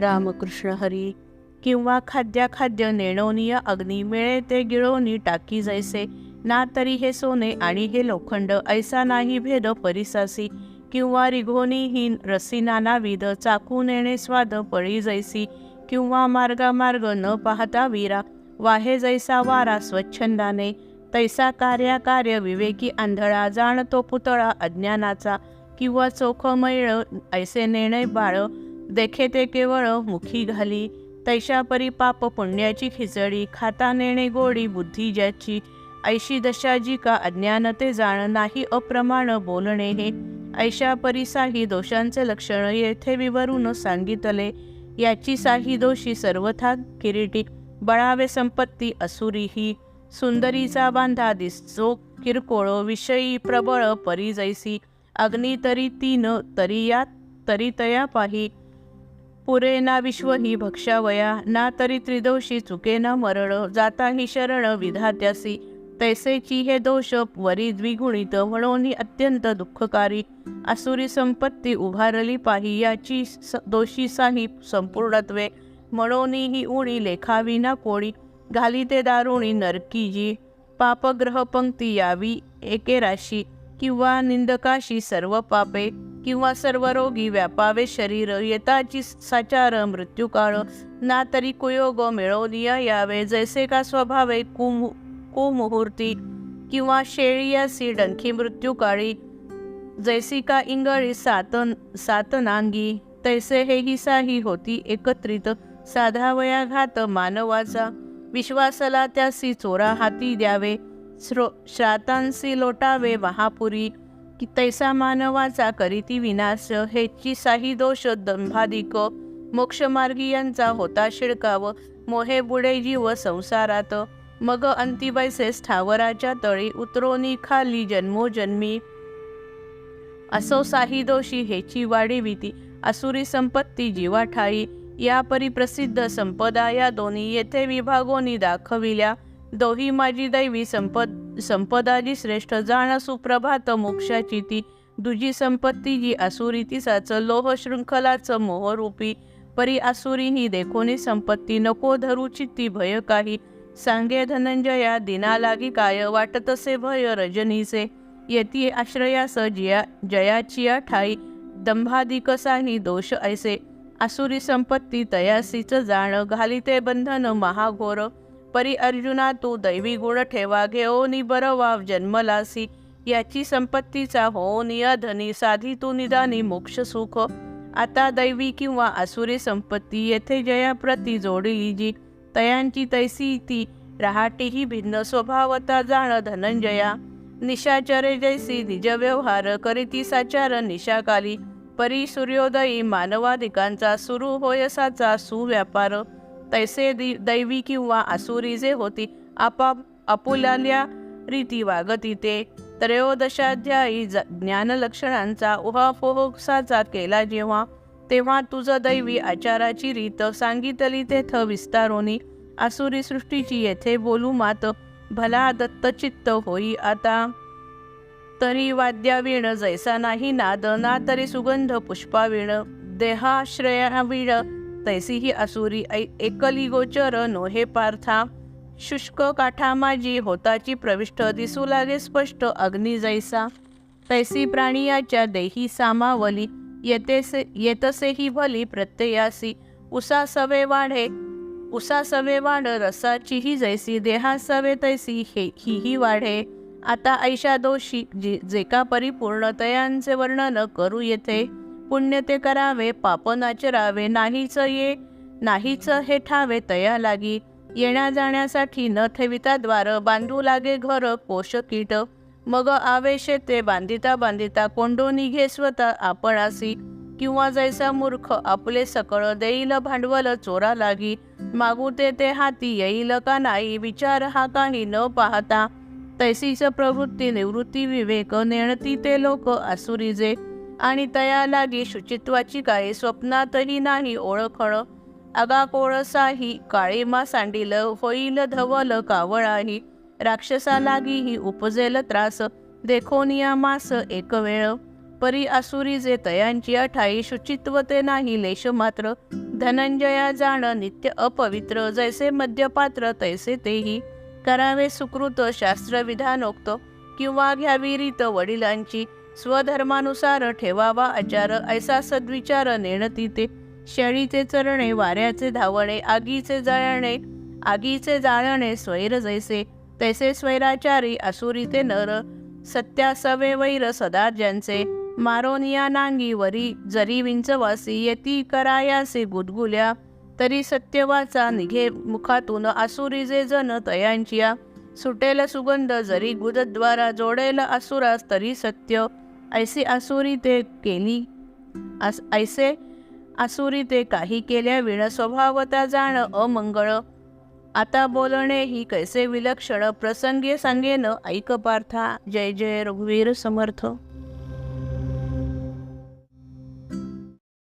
रामकृष्ण हरी. किंवा खाद्याखाद्य नेणवनीय अग्नी मिळे ते गिळोनी टाकी जैसे. ना तरी हे सोने आणि हे लोखंड ऐसा नाही भेद परिसासी. किंवा रिघोनी ही रसी नानाविध चाकू नेणे स्वाद पळी जैसी. किंवा मार्गामार्ग न पाहता वीरा वाहे जैसा वारा स्वच्छंदाने. तैसा कार्या कार्य विवेकी आंधळा जाणतो पुतळा अज्ञानाचा. किंवा चोख मैळ ऐसे नेणे बाळ देखे ते केवळ मुखी घाली. तैशा पाप पुण्याची खिचडी खाता नेणे गोडी बुद्धी ज्याची. ऐशी दशाजी का अज्ञानते जाण नाही अप्रमाण बोलणे हे. ऐशा परी साही दोषांचे लक्षण येथे विवरून सांगितले. याची साही दोषी सर्वथा किरीटी. बळावे संपत्ती असुरी ही. सुंदरीचा बांधा दिसतो किरकोळ विषयी प्रबळ परी जैसी. अग्नी तरी तीन तरी या तरी तया पाही. पुरे ना विश्व ही भक्षावया ना तरी त्रिदोषी चुके ना मरण जाता ही शरण विधात्यासी. तैसेची हे दोष वरी द्विगुणित म्हणून अत्यंत दुःखकारी. असुरी संपत्ती उभारली पाही याची स दोषी साही संपूर्णत्वे. म्हणून ही उणी लेखाविना कोणी घाली ते दारुणी नरकी जी. पापग्रह पंक्ती यावी एके राशी किंवा निंदकाशी सर्व पापे. किंवा सर्व रोगी व्यापावे शरीर येताची साचार मृत्यूकाळ ना तरी कुयोग मिळवनिया यावे. जैसे का स्वभावे कुमु कुमुहूर्ती किंवा शेळियासी डंखी मृत्यूकाळी. जैसी का इंगळी सातन सातनांगी तैसे हे ही होती एकत्रित. साधावया घात मानवाचा विश्वासला त्यासी चोरा हाती द्यावे. श्रो श्रातांसी लोटावे महापुरी. की तैसा मानवाचा करीती विनाश हेची साही दोष दंभाधिक. मोक्षमार्गी यांचा होता शिडकाव मोहे बुडे जीव संसारात. मग अंतिबैसे स्थावराच्या तळी उतरोनी खाली जन्मोजन्मी. असो साही दोषी हेची वाढीविती असुरी संपत्ती जीवा ठाई या परिप्रसिद्ध संपदा या दोन्ही येथे विभागोनी दाखविल्या. दोही माझी दैवी संपद संपदाजी श्रेष्ठ जाण सुप्रभात मोक्षाची ती. दुजी संपत्ती जी असुरी तिसाच लोह शृंखलाचं मोहरूपी. परी असुरी ही देखोनी संपत्ती नको धरू चित्ती भय काही. सांगे धनंजया दिना लागी काय वाटतसे भय रजनीचे. येती आश्रयास जिया जयाचिया ठाई. दंभादिकसाही दोष ऐसे. असुरी संपत्ती तयासीच जाण घालिते बंधन महाघोर. परी अर्जुना तू दैवी गुण ठेवा घेओनी बरवाव जन्मलासी. याची संपत्तीचा हो धनी साधी तू निदानी मोक्ष सुख. आता दैवी किंवा असुरी संपत्ती येथे जयाप्रती जोडली जी. तयांची तैसी ती रहाटीही भिन्न स्वभावता जाण धनंजया. निशाचरे जैसी निज व्यवहार करीती साचार निशाकाली. परी सूर्योदयी मानवाधिकांचा सुरू होयसाचा सुव्यापार. तैसे दि दैवी किंवा आसुरी जे होती आपाप आपुलाल्या रीती वागती ते. त्रयोदशाध्यायी ज्ञानलक्षणांचा उहापोहसाचा केला जेव्हा तेव्हा तुझं दैवी आचाराची रीत सांगितली तेथ विस्तारोनी. आसुरी सृष्टीची येथे बोलू मात भला दत्तचित्त होई आता. तरी वाद्यावीण जैसा नाही नाद ना तरी सुगंध पुष्पावीण. देहाश्रयावीण तैसी ही असुरी ऐ एकली गोचर नोहे पार्था. शुष्क काठा माझी होताची प्रविष्ट दिसू लागे स्पष्ट अग्नी जैसा. तैसी प्राणियाच्या देही सामावली येतेसे येतसेही भली प्रत्ययासी. उसा सवे वाढे उसा सवे वाढ रसाचीही जैसी देहा सवे तैसी हे ही वाढे. आता ऐशा दोषी जे जे का परिपूर्णतयांचे वर्णन करू येथे पुण्य ते करावे पाप नाचरावे नाहीच ये नाहीच हे ठावे तया लागी. येण्या जाण्यासाठी न ठेविता द्वार बांधू लागे घर कोश कीट. मग आवेशे ते बांधिता बांधिता कोंडो निघे स्वतः आपणासी किंवा जैसा मूर्ख आपले सकळ देईल भांडवल चोरा लागी. मागू ते ते हाती येईल का नाही विचार हा काही न पाहता. तैसीच प्रवृत्ती निवृत्ती विवेक नेणती ते लोक आसुरीजे. आणि तया लागी शुचित्वाची काय स्वप्नातही नाही ओळखण. अगा कोळसाही काळीमा सांडील होईल धवल कावळाही. राक्षसा लागी उपजेल त्रास. देखोनिया मास एक वेळ. परी आसुरी जे तयांची अठाई शुचित्व ते नाही लेश मात्र. धनंजया जाण नित्य अपवित्र. जैसे मद्यपात्र तैसे तेही. करावे सुकृत शास्त्रविधानोक्त. किंवा घ्यावी रीत वडिलांची. स्वधर्मानुसार ठेवावा आचार ऐसा सद्विचार नेणती ते शेळीचे चरणे वाऱ्याचे धावणे आगीचे जाळणे आगीचे जाळणे स्वैर जैसे. तैसे स्वैराचारी असुरी ते नर सत्या सवे वैर सदा ज्यांचे. मारोनिया नांगी वरी जरी विंचवासी येती करायासे गुदगुल्या. तरी सत्यवाचा निघे मुखातून आसुरी जे जन तयांचिया. सुटेल सुगंध जरी गुदद्वारा जोडेल असुरास तरी सत्य. ऐसे आसुरी ते केली आस ऐसे आसुरी ते काही केल्या विण स्वभावता जाणं अमंगळ. आता बोलणे ही कैसे विलक्षण प्रसंगे सांगेन ऐक पार्था. जय जय रघुवीर समर्थ.